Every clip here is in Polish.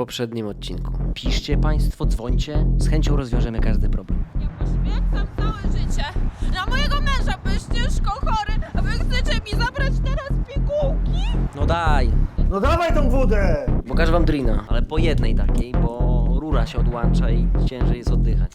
poprzednim odcinku. Piszcie Państwo, dzwońcie, z chęcią rozwiążemy każdy problem. Ja poświęcam całe życie na mojego męża, bo jest ciężko chory, a wy chcecie mi zabrać teraz pigułki? No daj, No dawaj tą wódę! pokażę Wam drina, ale po jednej takiej, bo rura się odłącza i ciężej jest oddychać.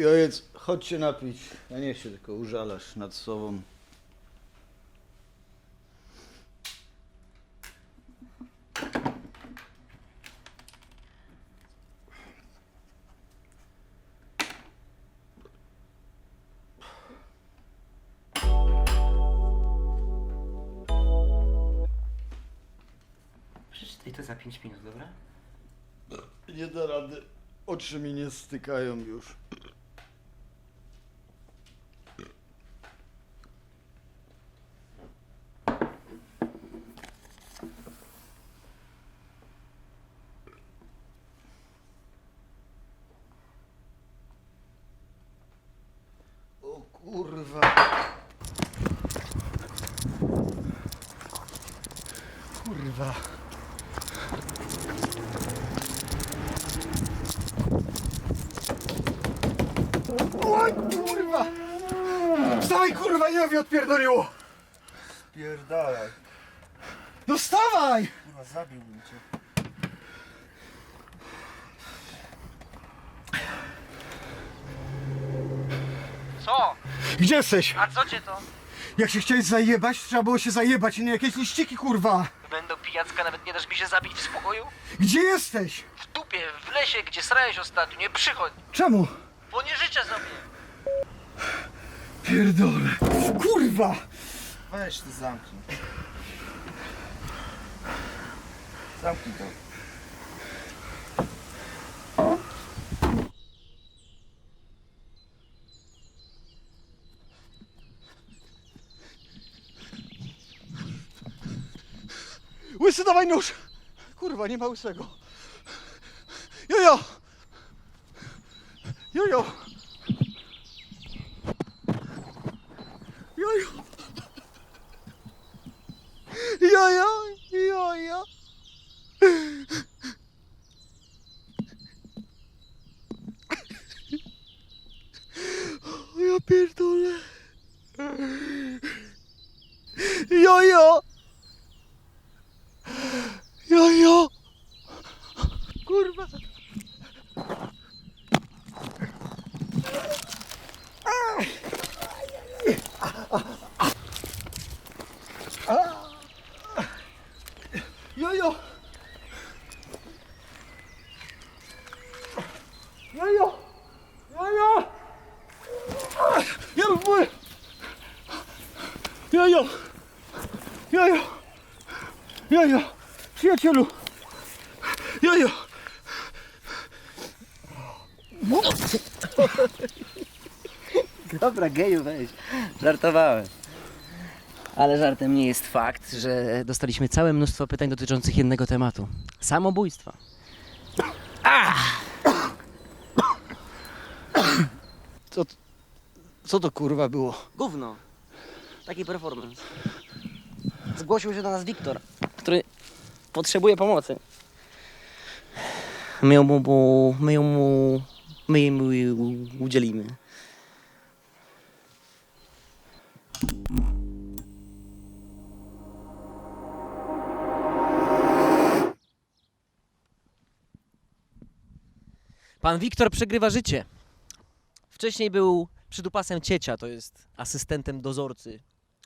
Jojec, chodź się napić. Ja nie się tylko użalasz nad sobą. Przeczytaj to za 5 minut, dobra? Nie da rady. Oczy mi nie stykają już. O kurwa. Kurwa. Oj, kurwa! Wstawaj, kurwa, nie mi odpierdoliło! Pierdalaj. No wstawaj! Kurwa, zabiłbym cię. Co? Gdzie jesteś? A co cię to? Jak się chciałeś zajebać, trzeba było się zajebać, i nie jakieś liściki, kurwa! Będą pijacka, nawet nie dasz mi się zabić w spokoju? Gdzie jesteś? W dupie, w lesie, gdzie srałeś ostatnio, nie przychodź, Czemu? bo nie życzę sobie. Pierdolę. Kurwa! Weź ty zamknij. Zamknij to. Łysy, dawaj nóż! Kurwa, nie ma łysego. Jojo! Jojo! Pierdolę! Jojo! Jojo! Kurwa! Jojo! Jojo! Przyjacielu! Jojo! Dobra, geju, weź. Żartowałem. Ale żartem nie jest fakt, że dostaliśmy całe mnóstwo pytań dotyczących jednego tematu. Samobójstwa. Co, co to kurwa było? Gówno. Taki performance. Zgłosił się do nas Wiktor, który potrzebuje pomocy. My ją mu, my ją mu, my jej udzielimy. Pan Wiktor przegrywa życie. Wcześniej był przydupasem ciecia, to jest asystentem dozorcy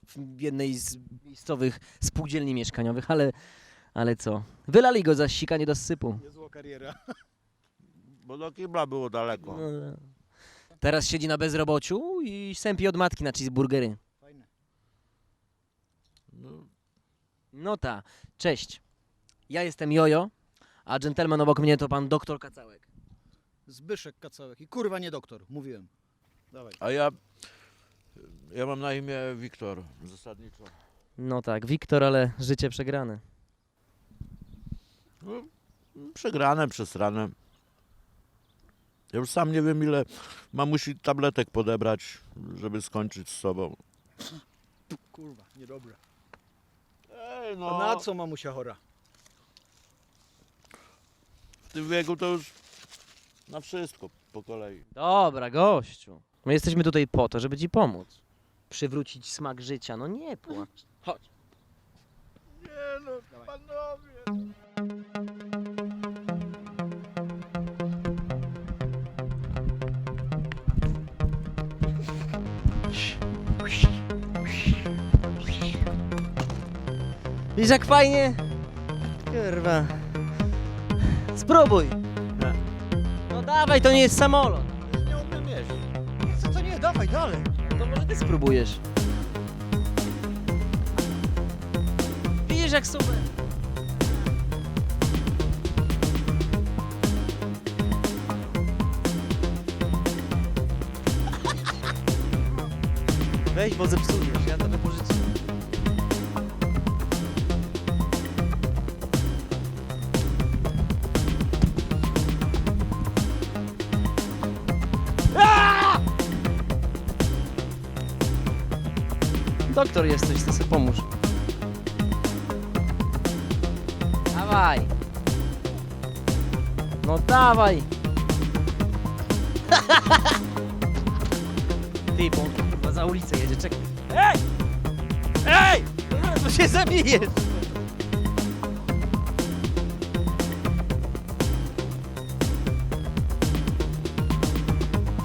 w jednej z miejscowych spółdzielni mieszkaniowych, ale, ale co? Wylali go za sikanie do sypu. Niezła kariera. Bo do kibla było daleko. No. Teraz siedzi na bezrobociu i sępi od matki na cheeseburgery. Fajne. No, No ta, cześć. Ja jestem Jojo, a dżentelmen obok mnie to pan doktor Kacałek. Zbyszek Kacałek. I kurwa nie doktor, mówiłem. Dawaj. a ja, ja mam na imię Wiktor, zasadniczo. No tak, Wiktor, ale życie przegrane. No, przegrane, przesrane. Ja już sam nie wiem ile mamusi tabletek podebrać, żeby skończyć z sobą. Kurwa, niedobre. Ej, A no, na co mamusia chora? w tym wieku to już na wszystko po kolei. Dobra, gościu. My jesteśmy tutaj po to, żeby ci pomóc. Przywrócić smak życia. No nie płacz. Chodź. Nie no, panowie. Widzisz jak fajnie? Kurwa. Spróbuj. No dawaj, to nie jest samolot. Nie umiem jeździć. Co to nie, dawaj dalej. To może ty spróbujesz. Jak super. Weź, bo zepsujesz, ja to wypożyczę. Doktor jesteś, to sobie pomóż. Dawaj. No dawaj. Ty, bo on chyba za ulicę jedzie, czekaj. Ej! Ej! To się zabijesz.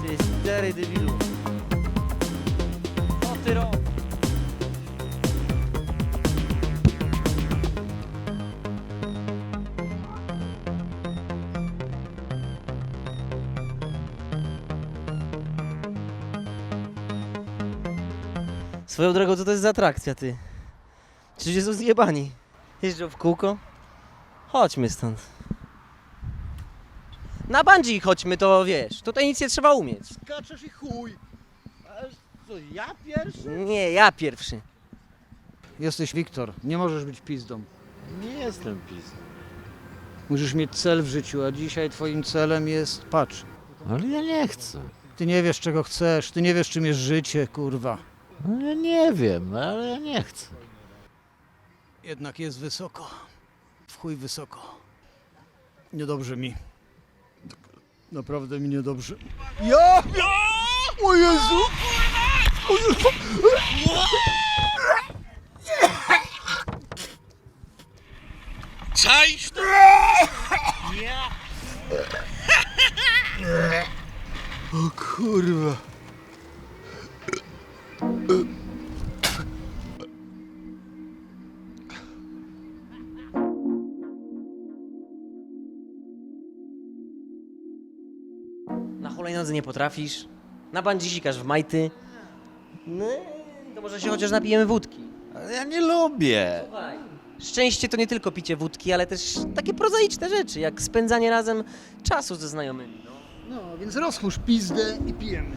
Ty stary debilu. Swoją drogą, co to jest za atrakcja, ty? Czy ludzie są zjebani? Jeżdżą w kółko? Chodźmy stąd. Na bungee chodźmy, to wiesz. Tutaj nic nie trzeba umieć. Skaczesz i chuj. A co, ja pierwszy? Nie, ja pierwszy. Jesteś Wiktor, nie możesz być pizdą. Nie jestem pis. Musisz mieć cel w życiu, a dzisiaj twoim celem jest, patrz, Ale ja nie chcę. ty nie wiesz czego chcesz, ty nie wiesz czym jest życie, kurwa. No, ja nie wiem, ale ja nie chcę. Jednak jest wysoko. W chuj wysoko. Niedobrze mi. Naprawdę mi niedobrze. Ja! O Jezu! O Jezu! O kurwa. Na hulajnodze nie potrafisz. Na bungee sikasz w majty. No, to może się chociaż napijemy wódki. Ale ja nie lubię. Słuchaj. Szczęście to nie tylko picie wódki, ale też takie prozaiczne rzeczy, jak spędzanie razem czasu ze znajomymi. No. No, więc rozchórz pizdę i pijemy.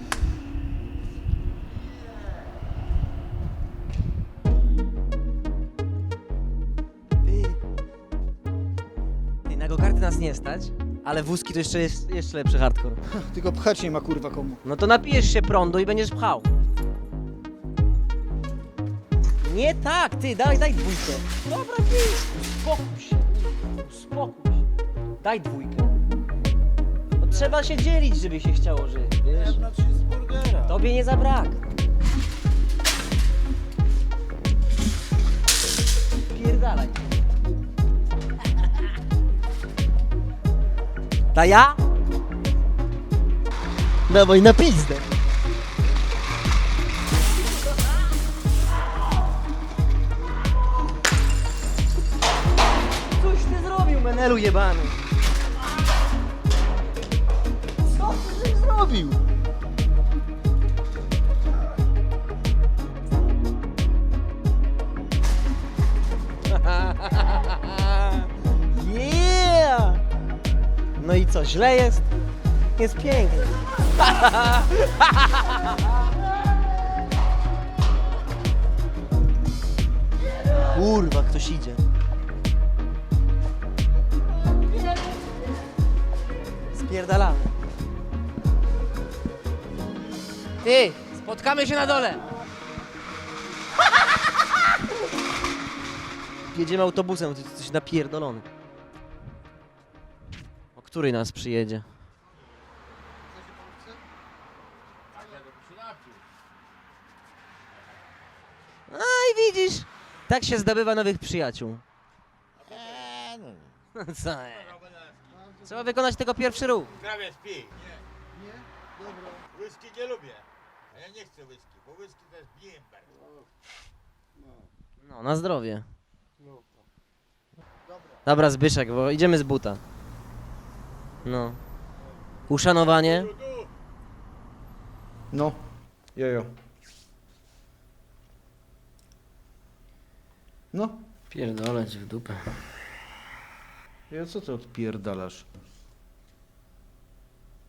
Nas nie stać, ale wózki to jeszcze jest jeszcze lepszy hardcore. Tylko pchać nie ma kurwa komu. No to napijesz się prądu i będziesz pchał. Nie tak, ty, daj, daj dwójkę. Dobra, ty, uspokój się, uspokój się. Daj dwójkę. No trzeba się dzielić, żeby się chciało żyć, wiesz? Tobie nie zabrak. Pierdalaj. Ta ja? Dawaj na pizdę. Coś ty zrobił, menelu jebany. Co ty zrobił? Źle jest? Jest pięknie. Kurwa, ktoś idzie. Spierdalamy. Ty, spotkamy się na dole. Jedziemy autobusem, ty jesteś napierdolony. O której nas przyjedzie? A i widzisz, tak się zdobywa nowych przyjaciół. Co? e? Trzeba wykonać tego pierwszy ruch. Krawiec pij. Nie. Nie? Dobra. Whisky nie lubię. A ja nie chcę whisky, bo whisky to jest bimber. No, na zdrowie. Dobra, Zbyszek, bo idziemy z buta. No. Uszanowanie. No. Jojo. No. Pierdoleć w dupę. Ja co ty odpierdalasz?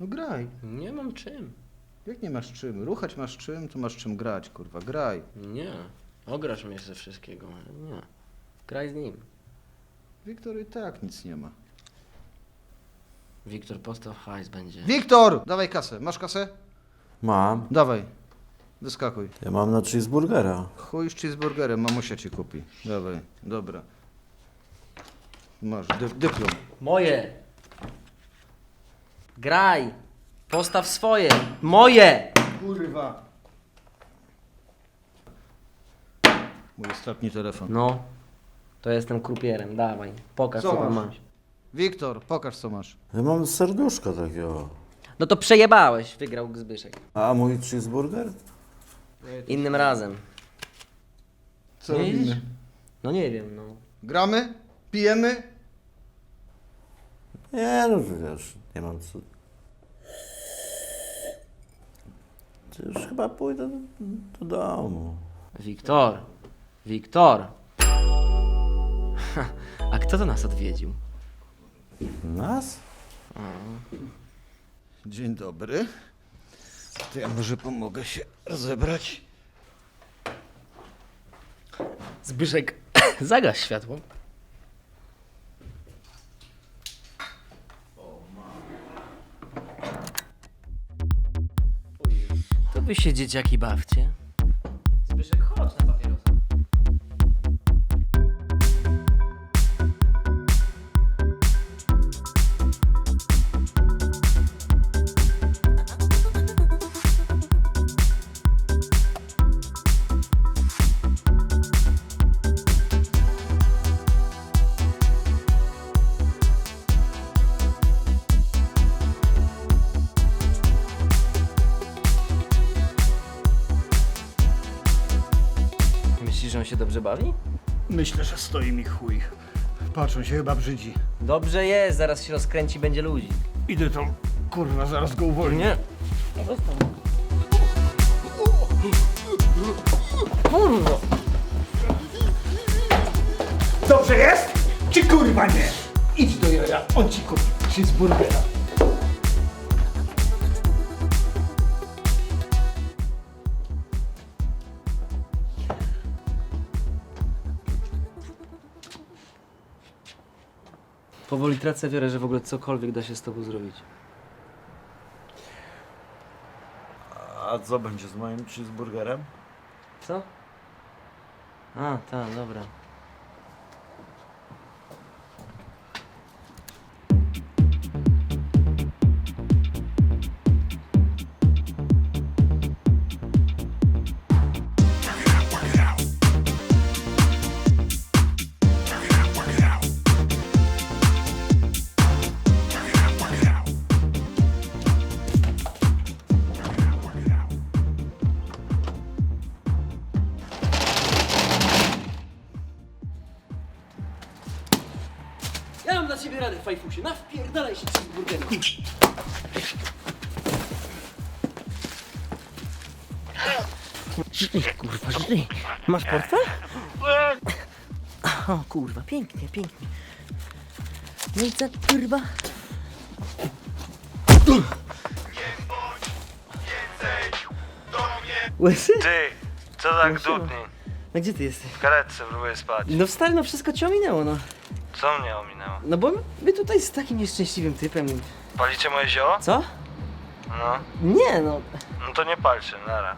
No graj. Nie mam czym. Jak nie masz czym? Ruchać masz czym, to masz czym grać, kurwa. Graj. Nie. Ograsz mnie ze wszystkiego. Nie. Graj z nim. Wiktor i tak nic nie ma. Wiktor, postaw hajs będzie. Wiktor! Dawaj kasę. Masz kasę? Mam. Dawaj. Doskakuj. Ja mam na cheeseburgera. Chuj z cheeseburgerem, mamusia ci kupi. Dawaj. Dobra. Masz dy dyplom. Moje. Graj. Postaw swoje. Moje. Kurwa. Mój ostatni telefon. No. To jestem krupierem. Dawaj. Pokaż Co co, tam masz? Wiktor, pokaż co masz. Ja mam serduszko takiego. No to przejebałeś. Wygrał Zbyszek. A mój cheeseburger? Innym razem. Co Nie robimy? widzisz? No nie wiem, no. Gramy? Pijemy? Nie, no wiesz, nie mam co. To już chyba pójdę do, do domu. Wiktor. Wiktor. A kto to nas odwiedził? Nas? Dzień dobry. To ja może pomogę się rozebrać. Zbyszek, zagaś światło. To wy się dzieciaki bawcie. Zbyszek, chodź na Myślę, że stoi mi chuj. Patrzą się chyba brzydzi. Dobrze jest, zaraz się rozkręci, będzie ludzi. Idę tam, kurwa, zaraz go uwolnię. Nie. Dobrze jest? Czy kurwa nie? Idź do Joja, on ci kupi cheeseburgera. Powoli tracę wiarę, że w ogóle cokolwiek da się z tobą zrobić. A co będzie z moim cheeseburgerem? Co? A, tak, dobra. Radę, fajfusie. Nawpierdalaj się cheeseburgerem. Kurwa, żyj. Masz portfel? O kurwa, pięknie, pięknie. No i co, kurwa? Łysy? Ty, co tak No siema. dudni? No gdzie ty jesteś? W karetce próbuję spać. No wstary, no wszystko cię ominęło, no. Co mnie ominęło? No bo my tutaj z takim nieszczęśliwym typem. Palicie moje zioło? Co? No. Nie, no. No to nie palcie, nara.